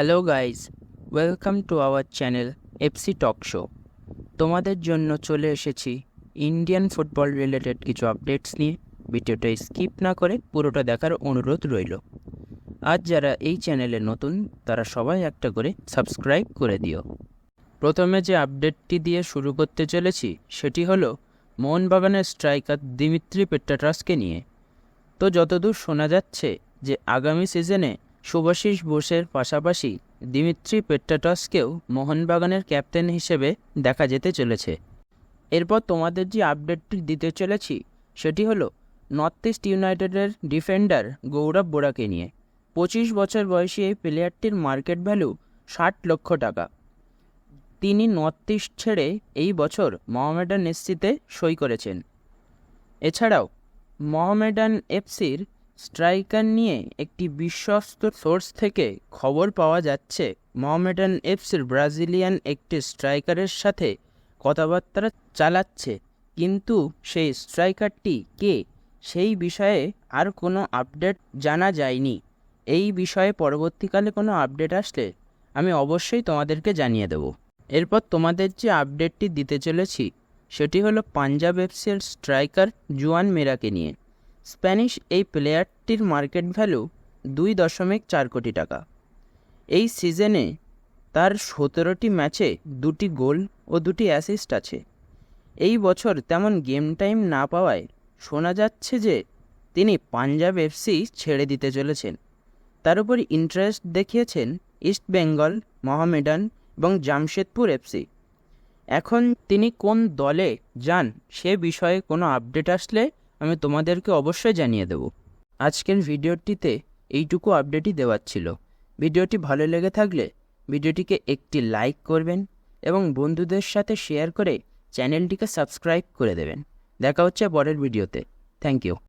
Hello guys welcome to our channel FC talk show তোমাদের জন্য চলে এসেছি ইন্ডিয়ান ফুটবল রিলেটেড কিছু আপডেটস নিয়ে। ভিডিওটা স্কিপ না করে পুরোটা দেখার অনুরোধ রইল। আজ যারা এই চ্যানেলে নতুন, তারা সবাই একটা করে সাবস্ক্রাইব করে দিও। প্রথমে যে আপডেটটি দিয়ে শুরু করতে চলেছি, সেটি হলো মোহনবাগানের স্ট্রাইকার দিমিত্রি পেট্টাট্রাসকে নিয়ে। তো যতদূর শোনা যাচ্ছে যে আগামী সিজনে শুভাশিস বোসের পাশাপাশি দিমিত্রি পেট্টাটসকেও মোহনবাগানের ক্যাপ্টেন হিসেবে দেখা যেতে চলেছে। এরপর তোমাদের যে আপডেটটি দিতে চলেছি, সেটি হলো নর্থ ইস্ট ইউনাইটেডের ডিফেন্ডার গৌরব বোরাকে নিয়ে। পঁচিশ বছর বয়সী এই প্লেয়ারটির মার্কেট ভ্যালু ষাট লক্ষ টাকা। তিনি নর্থ ইস্ট ছেড়ে এই বছর মোহামেডান এসসিতে সই করেছেন। এছাড়াও মোহামেডান এফসির স্ট্রাইকার নিয়ে একটি বিশ্বস্ত সোর্স থেকে খবর পাওয়া যাচ্ছে, মোহামেডান এফসির ব্রাজিলিয়ান একটি স্ট্রাইকারের সাথে কথাবার্তা চালাচ্ছে। কিন্তু সেই স্ট্রাইকারটি কে, সেই বিষয়ে আর কোনো আপডেট জানা যায়নি। এই বিষয়ে পরবর্তীকালে কোনো আপডেট আসলে আমি অবশ্যই তোমাদেরকে জানিয়ে দেব। এরপর তোমাদের যে আপডেটটি দিতে চলেছি, সেটি হলো পাঞ্জাব এফসির স্ট্রাইকার জুয়ান মেরাকে নিয়ে। স্প্যানিশ এই প্লেয়ারটির মার্কেট ভ্যালু দুই দশমিক চার কোটি টাকা। এই সিজনে তার সতেরোটি ম্যাচে দুটি গোল ও দুটি অ্যাসিস্ট আছে। এই বছর তেমন গেম টাইম না পাওয়ায় শোনা যাচ্ছে যে তিনি পাঞ্জাব এফসি ছেড়ে দিতে চলেছেন। তার উপর ইন্টারেস্ট দেখিয়েছেন ইস্ট বেঙ্গল, মোহামেডান এবং জামশেদপুর এফসি। এখন তিনি কোন দলে যান সে বিষয়ে কোনো আপডেট আসলে আমি তোমাদেরকে অবশ্যই জানিয়ে দেব। আজকের ভিডিওটিতে এইটুকু আপডেটই দেওয়ার ছিল। ভিডিওটি ভালো লেগে থাকলে ভিডিওটিকে একটি লাইক করবেন এবং বন্ধুদের সাথে শেয়ার করে চ্যানেলটিকে সাবস্ক্রাইব করে দেবেন। দেখা হচ্ছে পরের ভিডিওতে। Thank you